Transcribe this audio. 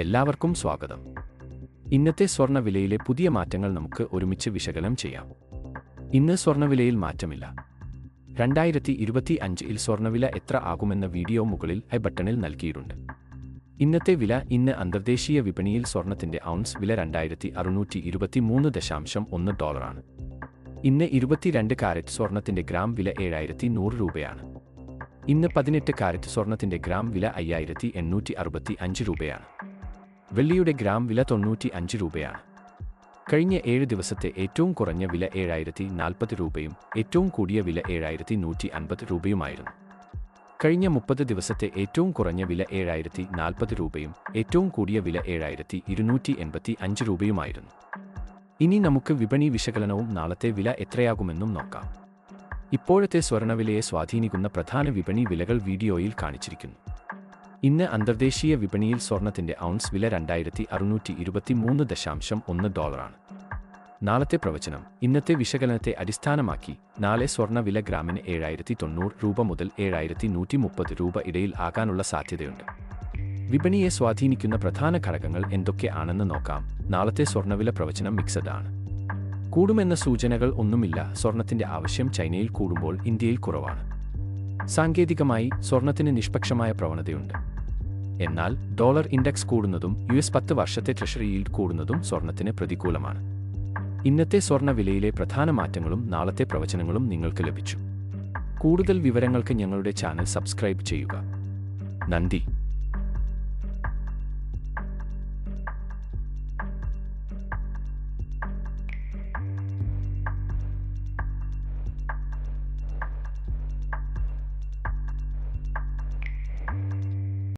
എല്ലാവർക്കും സ്വാഗതം. ഇന്നത്തെ സ്വർണവിലയിലെ പുതിയ മാറ്റങ്ങൾ നമുക്ക് ഒരുമിച്ച് വിശകലനം ചെയ്യാം. ഇന്ന് സ്വർണവിലയിൽ മാറ്റമില്ല. രണ്ടായിരത്തി ഇരുപത്തി അഞ്ചിൽ സ്വർണവില എത്ര ആകുമെന്ന വീഡിയോ മുകളിൽ ഹൈ ബട്ടണിൽ നൽകിയിട്ടുണ്ട്. ഇന്നത്തെ വില ഇന്ന് അന്തർദേശീയ വിപണിയിൽ സ്വർണത്തിന്റെ ഔൺസ് വില രണ്ടായിരത്തി അറുന്നൂറ്റി ഇരുപത്തി മൂന്ന് ദശാംശം ഒന്ന് ഡോളറാണ്. ഇന്ന് ഇരുപത്തിരണ്ട് കാരറ്റ് സ്വർണത്തിന്റെ ഗ്രാം വില ഏഴായിരത്തി നൂറ് രൂപയാണ്. ഇന്ന് പതിനെട്ട് കാരറ്റ് സ്വർണത്തിന്റെ ഗ്രാം വില അയ്യായിരത്തി എണ്ണൂറ്റി അറുപത്തി അഞ്ച് രൂപയാണ്. വെള്ളിയുടെ ഗ്രാം വില തൊണ്ണൂറ്റി അഞ്ച് രൂപയാണ്. കഴിഞ്ഞ ഏഴ് ദിവസത്തെ ഏറ്റവും കുറഞ്ഞ വില ഏഴായിരത്തി നാൽപ്പത് രൂപയും ഏറ്റവും കൂടിയ വില ഏഴായിരത്തി നൂറ്റി അൻപത് രൂപയുമായിരുന്നു. കഴിഞ്ഞ മുപ്പത് ദിവസത്തെ ഏറ്റവും കുറഞ്ഞ വില ഏഴായിരത്തി നാൽപ്പത് രൂപയും ഏറ്റവും കൂടിയ വില ഏഴായിരത്തി ഇരുന്നൂറ്റി എൺപത്തി അഞ്ച് രൂപയുമായിരുന്നു. ഇനി നമുക്ക് വിപണി വിശകലനവും നാളത്തെ വില എത്രയാകുമെന്നും നോക്കാം. ഇപ്പോഴത്തെ സ്വർണവിലയെ സ്വാധീനിക്കുന്ന പ്രധാന വിപണി വിലകൾ വീഡിയോയിൽ കാണിച്ചിരിക്കുന്നു. ഇന്ന് അന്തർദേശീയ വിപണിയിൽ സ്വർണത്തിന്റെ ഔൺസ് വില രണ്ടായിരത്തി അറുന്നൂറ്റി ഇരുപത്തി മൂന്ന് ദശാംശം ഒന്ന് ഡോളറാണ്. നാളത്തെ പ്രവചനം ഇന്നത്തെ വിശകലനത്തെ അടിസ്ഥാനമാക്കി നാളെ സ്വർണവില ഗ്രാമിന് ഏഴായിരത്തി തൊണ്ണൂറ് രൂപ മുതൽ ഏഴായിരത്തി നൂറ്റി മുപ്പത് രൂപ ഇടയിൽ ആകാനുള്ള സാധ്യതയുണ്ട്. വിപണിയെ സ്വാധീനിക്കുന്ന പ്രധാന ഘടകങ്ങൾ എന്തൊക്കെയാണെന്ന് നോക്കാം. നാളത്തെ സ്വർണവില പ്രവചനം മിക്സഡ് ആണ് കൂടുമെന്ന സൂചനകൾ ഒന്നുമില്ല സ്വർണത്തിന്റെ ആവശ്യം ചൈനയിൽ കൂടുമ്പോൾ ഇന്ത്യയിൽ കുറവാണ്. സാങ്കേതികമായി സ്വർണത്തിന് നിഷ്പക്ഷമായ പ്രവണതയുണ്ട്. എന്നാൽ ഡോളർ ഇൻഡെക്സ് കൂടുന്നതും യു എസ് പത്ത് വർഷത്തെ ട്രഷറി ഈൽഡ് കൂടുന്നതും സ്വർണത്തിന് പ്രതികൂലമാണ്. ഇന്നത്തെ സ്വർണ വിലയിലെ പ്രധാന മാറ്റങ്ങളും നാളത്തെ പ്രവചനങ്ങളും നിങ്ങൾക്ക് ലഭിച്ചു. കൂടുതൽ വിവരങ്ങൾക്ക് ഞങ്ങളുടെ ചാനൽ സബ്സ്ക്രൈബ് ചെയ്യുക. നന്ദി.